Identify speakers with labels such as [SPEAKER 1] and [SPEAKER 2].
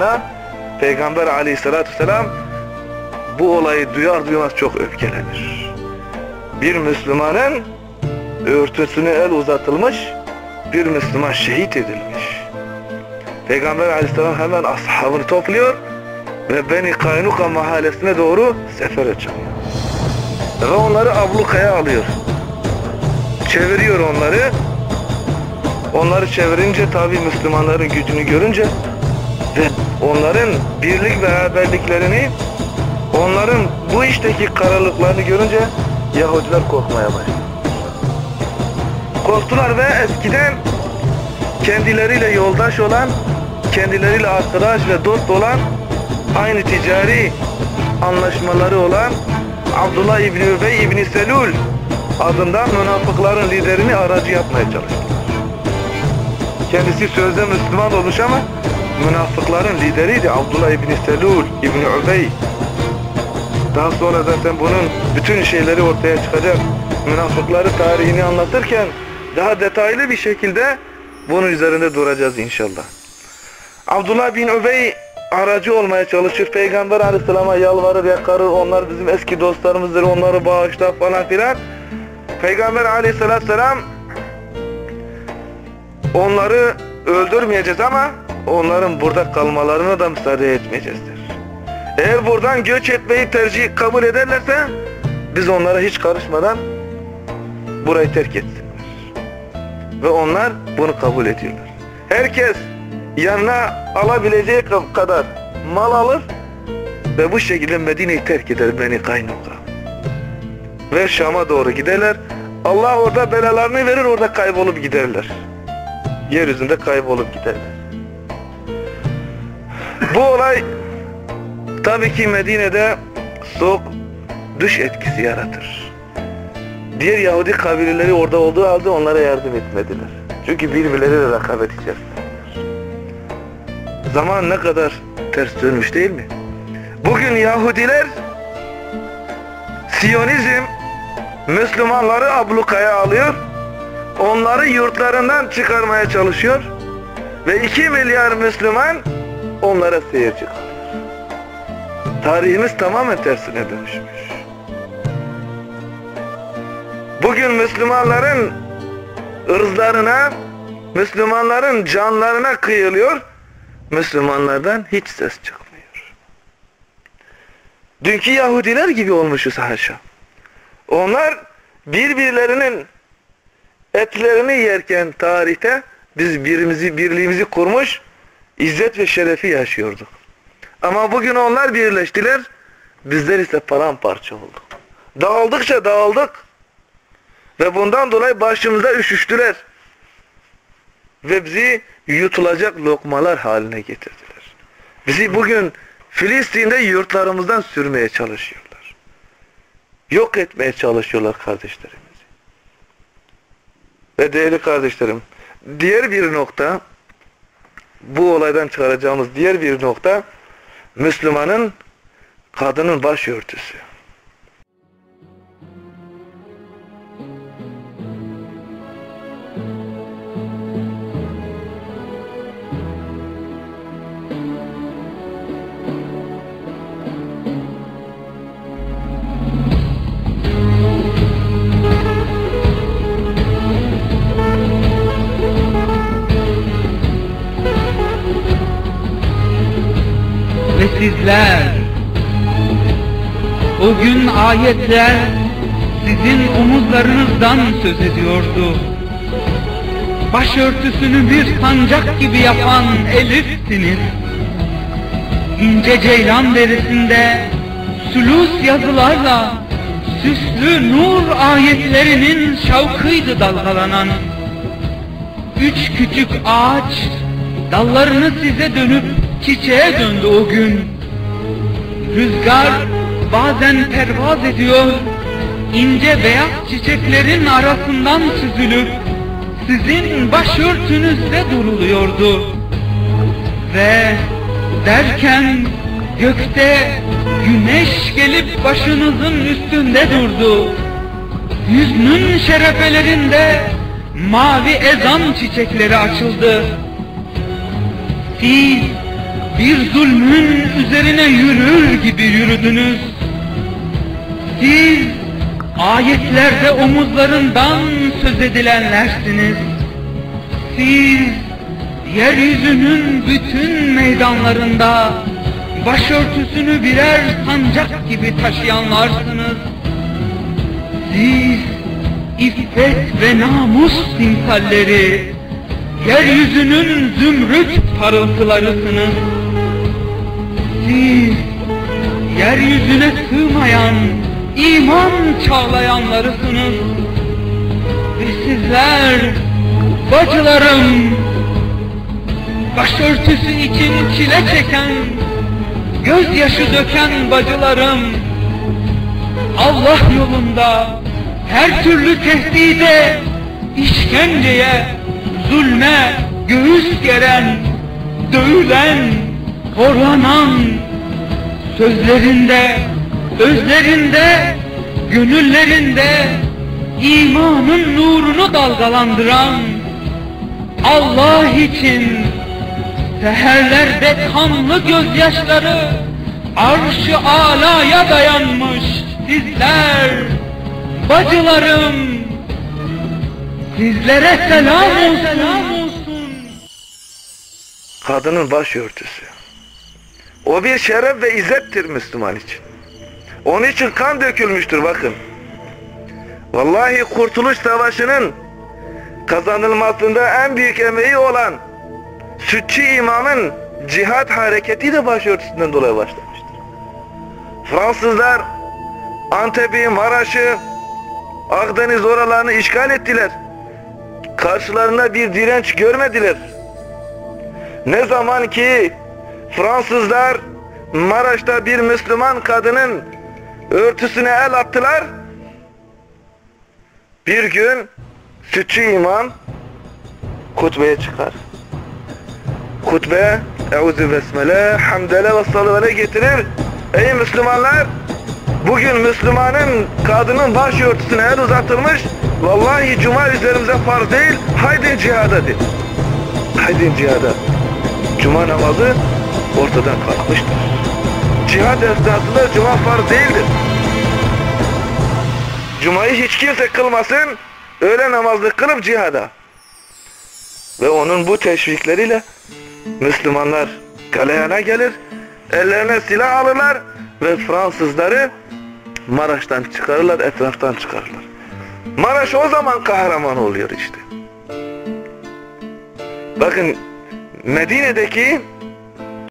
[SPEAKER 1] hayatına Peygamber aleyhissalatü vesselam bu olayı duyar duymaz çok öfkelenir. Bir Müslümanın örtüsüne el uzatılmış, bir Müslüman şehit edilmiş. Peygamber aleyhisselam hemen ashabını topluyor ve Beni Kaynuka mahallesine doğru sefere çıkıyor. Ve onları ablukaya alıyor. Çeviriyor onları. Onları çevirince tabi Müslümanların gücünü görünce onların birlik beraberliklerini onların bu işteki karalıklarını görünce Yahudiler korkmaya başladı. Korktular ve eskiden kendileriyle yoldaş olan, kendileriyle arkadaş ve dost olan, aynı ticari anlaşmaları olan Abdullah İbni Übey İbni Selul adından münafıkların liderini aracı yapmaya çalıştılar. Kendisi sözde Müslüman olmuş ama münafıkların lideriydi Abdullah İbni Selul İbni Übey. Daha sonra zaten bunun bütün şeyleri ortaya çıkacak. Münafıkları tarihini anlatırken daha detaylı bir şekilde bunun üzerinde duracağız inşallah. Abdullah bin Übey aracı olmaya çalışır. Peygamber aleyhisselama yalvarır yakarır. Onlar bizim eski dostlarımızdır. Onları bağışla falan filan. Peygamber aleyhisselatü vesselam onları öldürmeyeceğiz ama onların burada kalmalarına da müsaade etmeyeceğiz der. Eğer buradan göç etmeyi tercih kabul ederlerse biz onlara hiç karışmadan burayı terk etsinler. Ve onlar bunu kabul ediyorlar. Herkes yanına alabileceği kadar mal alır ve bu şekilde Medine'yi terk eder Beni Kaynuka. Ve Şam'a doğru giderler. Allah orada belalarını verir orada kaybolup giderler. Yeryüzünde kaybolup giderler. Bu olay tabii ki Medine'de soğuk düş etkisi yaratır. Diğer Yahudi kabileleri orada olduğu halde onlara yardım etmediler. Çünkü birbirleriyle rekabet içerisindeler. Zaman ne kadar ters dönmüş değil mi? Bugün Yahudiler Siyonizm Müslümanları ablukaya alıyor. Onları yurtlarından çıkarmaya çalışıyor. Ve 2 milyar Müslüman onlara seyirci kalıyor. Tarihimiz tamamen tersine dönüşmüş. Bugün Müslümanların ırzlarına, Müslümanların canlarına kıyılıyor. Müslümanlardan hiç ses çıkmıyor. Dünkü Yahudiler gibi olmuşuz haşa. Onlar birbirlerinin etlerini yerken tarihte biz birimizi, birliğimizi kurmuş, izzet ve şerefi yaşıyorduk. Ama bugün onlar birleştiler, bizler ise paramparça olduk. Dağıldıkça dağıldık. Ve bundan dolayı başımıza üşüştüler. Ve bizi yutulacak lokmalar haline getirdiler. Bizi bugün Filistin'de yurtlarımızdan sürmeye çalışıyorlar. Yok etmeye çalışıyorlar kardeşlerimizi. Ve değerli kardeşlerim, diğer bir nokta, bu olaydan çıkaracağımız diğer bir nokta, Müslümanın kadının başörtüsü.
[SPEAKER 2] Sizler o gün ayetler sizin omuzlarınızdan söz ediyordu. Başörtüsünü bir sancak gibi yapan Elif'siniz. İnce ceylan derisinde sülus yazılarla süslü nur ayetlerinin şavkıydı dalgalanan. Üç küçük ağaç dallarını size dönüp çiçeğe döndü o gün. Rüzgar bazen pervaz ediyor, ince beyaz çiçeklerin arasından süzülüp sizin başörtünüzde duruluyordu. Ve derken gökte güneş gelip başınızın üstünde durdu. Yüzünün şerefelerinde mavi ezan çiçekleri açıldı. Siz bir zulmün üzerine yürür gibi yürüdünüz. Siz ayetlerde omuzlarından söz edilenlersiniz. Siz yeryüzünün bütün meydanlarında başörtüsünü birer sancak gibi taşıyanlarsınız. Siz iffet ve namus timsalleri, yeryüzünün zümrüt parıltılarısınız. Yeryüzüne sığmayan iman çağlayanlarısınız. Ve sizler bacılarım başörtüsü için çile çeken, gözyaşı döken bacılarım Allah yolunda her türlü tehdide, işkenceye, zulme göğüs geren, dövülen, horlanan, sözlerinde, özlerinde, gönüllerinde imanın nurunu dalgalandıran, Allah için seherlerde kanlı gözyaşları arş-ı alaya dayanmış sizler, bacılarım, sizlere selam olsun.
[SPEAKER 1] Kadının başörtüsü. O bir şeref ve izzettir Müslüman için. Onun için kan dökülmüştür bakın. Vallahi Kurtuluş Savaşı'nın kazanılmasında en büyük emeği olan Sütçü İmam'ın cihat hareketi de başörtüsünden dolayı başlamıştır. Fransızlar Antep'i, Maraş'ı, Akdeniz oralarını işgal ettiler. Karşılarında bir direnç görmediler. Ne zaman ki Fransızlar Maraş'ta bir Müslüman kadının örtüsüne el attılar. Bir gün Sütçü imam kutbeye çıkar. Kutbe Euzu besmele, hamdele ve salavele getirir. Ey Müslümanlar! Bugün Müslümanın kadının başörtüsüne el uzatılmış. Vallahi cuma üzerimize farz değil. Haydi cihada de. Haydi cihada. Cuma namazı ortadan kalkmıştır. Cihad esnasında cuma farz değildir. Cumayı hiç kimse kılmasın, öğle namazı kılıp cihada. Ve onun bu teşvikleriyle Müslümanlar galeyana gelir, ellerine silah alırlar ve Fransızları Maraş'tan çıkarırlar, etraftan çıkarırlar. Maraş o zaman kahraman oluyor işte. Bakın Medine'deki